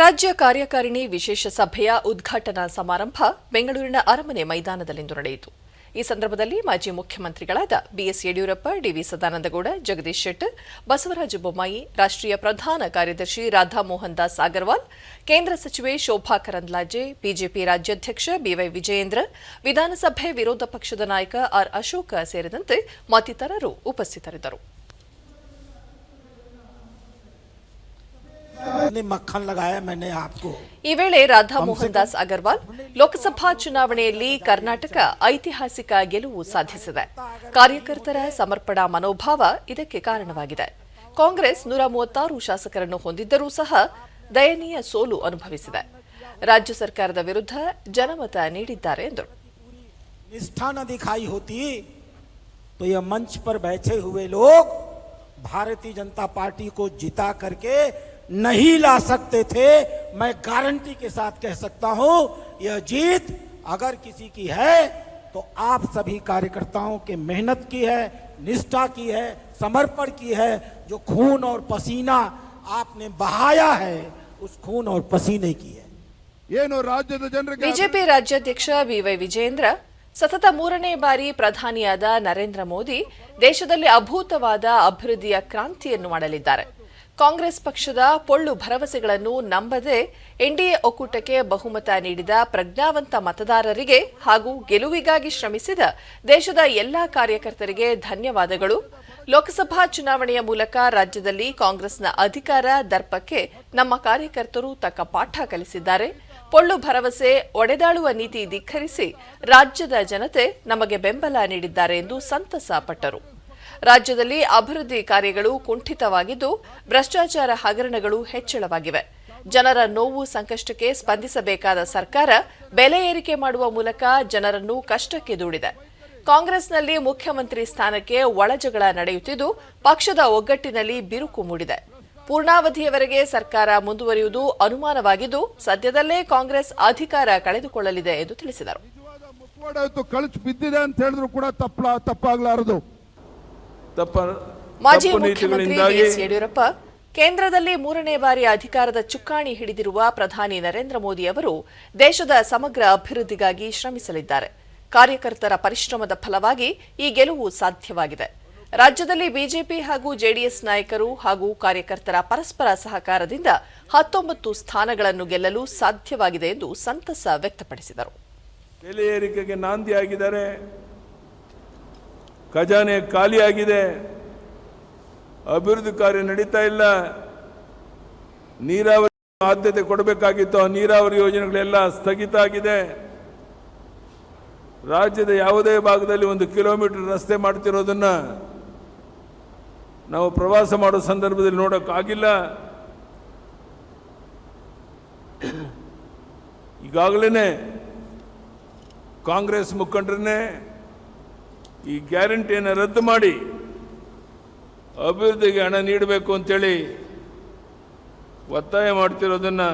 ರಾಜ್ಯ ಕಾರ್ಯಕಾರಿಣಿ ವಿಶೇಷ ಸಭೆಯ ಉದ್ಘಾಟನಾ ಸಮಾರಂಭ ಬೆಂಗಳೂರಿನ ಅರಮನೆ ಮೈದಾನದಲ್ಲಿಂದು ನಡೆಯಿತು ಈ ಸಂದರ್ಭದಲ್ಲಿ ಮಾಜಿ ಮುಖ್ಯಮಂತ್ರಿಗಳಾದ B S Yediyurappa, D V Sadananda Gowda, Jagadish Shettar Basavaraj Bommai, ರಾಷ್ಟ್ರೀಯ ಪ್ರಧಾನ ಕಾರ್ಯದರ್ಶಿ ರಾಧಾಮೋಹನ್ ದಾಸ್ ಅಗರ್ವಾಲ್, ಕೇಂದ್ರ ಸಚಿವೆ ಶೋಭಾ ಕರಂದ್ಲಾಜೆ, ಬಿಜೆಪಿ ರಾಜ್ಯಾಧ್ಯಕ್ಷ ಬಿವೈ ವಿಜಯೇಂದ್ರ, ವಿಧಾನಸಭೆ ವಿರೋಧ ಪಕ್ಷದ ನಾಯಕ ಆರ್ ಅಶೋಕ ಸೇರಿದಂತೆ ಮತ್ತಿತರರು ಉಪಸ್ಥಿತರಿದ್ದರು. ने मक्खन लगाया मैंने आपको ಈ ವೇಳೆ ರಾಧಾ ಮೋಹನ್ ದಾಸ್ ಅಗರ್ವಾಲ್ ಲೋಕಸಭಾ ಚುನಾವಣೆಯಲ್ಲಿ ಕರ್ನಾಟಕ ಐತಿಹಾಸಿಕ ಗೆಲುವು ಸಾಧಿಸಿದೆ ಕಾರ್ಯಕರ್ತರ ಸಮರ್ಪಣಾ ಮನೋಭಾವ ಇದಕ್ಕೆ ಕಾರಣವಾಗಿದೆ ಕಾಂಗ್ರೆಸ್ ನೂರ ಮೂವತ್ತಾರು ಶಾಸಕರನ್ನು ಹೊಂದಿದ್ದರೂ ಸಹ ದಯನೀಯ ಸೋಲು ಅನುಭವಿಸಿದೆ ರಾಜ್ಯ ಸರ್ಕಾರದ ವಿರುದ್ಧ ಜನಮತ ನೀಡಿದ್ದಾರೆ ಎಂದರು निष्ठा न दिखाई होती तो यह मंच पर बैठे हुए लोग भारतीय जनता पार्टी को जिता करके नहीं ला सकते थे मैं गारंटी के साथ कह सकता हूं यह जीत अगर किसी की है तो आप सभी कार्यकर्ताओं के मेहनत की है निष्ठा की है समर्पण की है जो खून और पसीना आपने बहाया है उस खून और पसीने की है ಏನು ರಾಜ್ಯದ ಜನರಿಗೆ ಬಿಜೆಪಿ ರಾಜ್ಯಾಧ್ಯಕ್ಷ ಬಿವೈ ವಿಜಯೇಂದ್ರ ಸತತ ಮೂರನೇ ಬಾರಿ ಪ್ರಧಾನಿಯಾದ ನರೇಂದ್ರ ಮೋದಿ ದೇಶದಲ್ಲಿ ಅಭೂತವಾದ ಅಭಿವೃದ್ಧಿಯ ಕ್ರಾಂತಿಯನ್ನು ಮಾಡಲಿದ್ದಾರೆ ಕಾಂಗ್ರೆಸ್ ಪಕ್ಷದ ಪೊಳ್ಳು ಭರವಸೆಗಳನ್ನು ನಂಬದೆ ಎನ್ಡಿಎ ಒಕ್ಕೂಟಕ್ಕೆ ಬಹುಮತ ನೀಡಿದ ಪ್ರಜ್ಞಾವಂತ ಮತದಾರರಿಗೆ ಹಾಗೂ ಗೆಲುವಿಗಾಗಿ ಶ್ರಮಿಸಿದ ದೇಶದ ಎಲ್ಲಾ ಕಾರ್ಯಕರ್ತರಿಗೆ ಧನ್ಯವಾದಗಳು. ಲೋಕಸಭಾ ಚುನಾವಣೆಯ ಮೂಲಕ ರಾಜ್ಯದಲ್ಲಿ ಕಾಂಗ್ರೆಸ್ನ ಅಧಿಕಾರ ದರ್ಪಕ್ಕೆ ನಮ್ಮ ಕಾರ್ಯಕರ್ತರು ತಕ್ಕ ಪಾಠ ಕಲಿಸಿದ್ದಾರೆ. ಪೊಳ್ಳು ಭರವಸೆ ಒಡೆದಾಳುವ ನೀತಿ ಧಿಕ್ಕರಿಸಿ ರಾಜ್ಯದ ಜನತೆ ನಮಗೆ ಬೆಂಬಲ ನೀಡಿದ್ದಾರೆ ಎಂದು ಸಂತಸ ಪಟ್ಟರು. ರಾಜ್ಯದಲ್ಲಿ ಅಭಿವೃದ್ಧಿ ಕಾರ್ಯಗಳು ಕುಂಠಿತವಾಗಿದ್ದು, ಭ್ರಷ್ಟಾಚಾರ ಹಗರಣಗಳು ಹೆಚ್ಚಳವಾಗಿವೆ. ಜನರ ನೋವು ಸಂಕಷ್ಟಕ್ಕೆ ಸ್ಪಂದಿಸಬೇಕಾದ ಸರ್ಕಾರ ಬೆಲೆ ಏರಿಕೆ ಮಾಡುವ ಮೂಲಕ ಜನರನ್ನು ಕಷ್ಟಕ್ಕೆ ದೂಡಿದೆ. ಕಾಂಗ್ರೆಸ್ನಲ್ಲಿ ಮುಖ್ಯಮಂತ್ರಿ ಸ್ಥಾನಕ್ಕೆ ಒಳಜಗಳ ನಡೆಯುತ್ತಿದ್ದು, ಪಕ್ಷದ ಒಗ್ಗಟ್ಟಿನಲ್ಲಿ ಬಿರುಕು ಮೂಡಿದೆ. ಪೂರ್ಣಾವಧಿಯವರೆಗೆ ಸರ್ಕಾರ ಮುಂದುವರಿಯುವುದು ಅನುಮಾನವಾಗಿದ್ದು, ಸದ್ಯದಲ್ಲೇ ಕಾಂಗ್ರೆಸ್ ಅಧಿಕಾರ ಕಳೆದುಕೊಳ್ಳಲಿದೆ ಎಂದು ತಿಳಿಸಿದರು. ತಪ್ಪ ಮಾಜಿ ಮುಖ್ಯಮಂತ್ರಿ ಬಿಎಸ್ ಯಡಿಯೂರಪ್ಪ ಕೇಂದ್ರದಲ್ಲಿ ಮೂರನೇ ಬಾರಿ ಅಧಿಕಾರದ ಚುಕ್ಕಾಣಿ ಹಿಡಿದಿರುವ ಪ್ರಧಾನಿ ನರೇಂದ್ರ ಮೋದಿ ಅವರು ದೇಶದ ಸಮಗ್ರ ಅಭಿವೃದ್ಧಿಗಾಗಿ ಶ್ರಮಿಸಲಿದ್ದಾರೆ. ಕಾರ್ಯಕರ್ತರ ಪರಿಶ್ರಮದ ಫಲವಾಗಿ ಈ ಗೆಲುವು ಸಾಧ್ಯವಾಗಿದೆ. ರಾಜ್ಯದಲ್ಲಿ ಬಿಜೆಪಿ ಹಾಗೂ ಜೆಡಿಎಸ್ ನಾಯಕರು ಹಾಗೂ ಕಾರ್ಯಕರ್ತರ ಪರಸ್ಪರ ಸಹಕಾರದಿಂದ ಹತ್ತೊಂಬತ್ತು ಸ್ಥಾನಗಳನ್ನು ಗೆಲ್ಲಲು ಸಾಧ್ಯವಾಗಿದೆ ಎಂದು ಸಂತಸ ವ್ಯಕ್ತಪಡಿಸಿದರು. ಖಜಾನೆ ಖಾಲಿಯಾಗಿದೆ. ಅಭಿವೃದ್ಧಿ ಕಾರ್ಯ ನಡೀತಾ ಇಲ್ಲ. ನೀರಾವರಿ ಆದ್ಯತೆ ಕೊಡಬೇಕಾಗಿತ್ತು. ಆ ನೀರಾವರಿ ಯೋಜನೆಗಳೆಲ್ಲ ಸ್ಥಗಿತ ಆಗಿದೆ. ರಾಜ್ಯದ ಯಾವುದೇ ಭಾಗದಲ್ಲಿ ಒಂದು ಕಿಲೋಮೀಟರ್ ರಸ್ತೆ ಮಾಡ್ತಿರೋದನ್ನು ನಾವು ಪ್ರವಾಸ ಮಾಡೋ ಸಂದರ್ಭದಲ್ಲಿ ನೋಡೋಕ್ಕಾಗಿಲ್ಲ ಈಗಾಗಲೇ ಕಾಂಗ್ರೆಸ್ ಮುಖಂಡರನ್ನೇ ಈ ಗ್ಯಾರಂಟಿಯನ್ನು ರದ್ದು ಮಾಡಿ ಅಭಿವೃದ್ಧಿಗೆ ಹಣ ನೀಡಬೇಕು ಅಂತೇಳಿ ಒತ್ತಾಯ ಮಾಡ್ತಿರೋದನ್ನ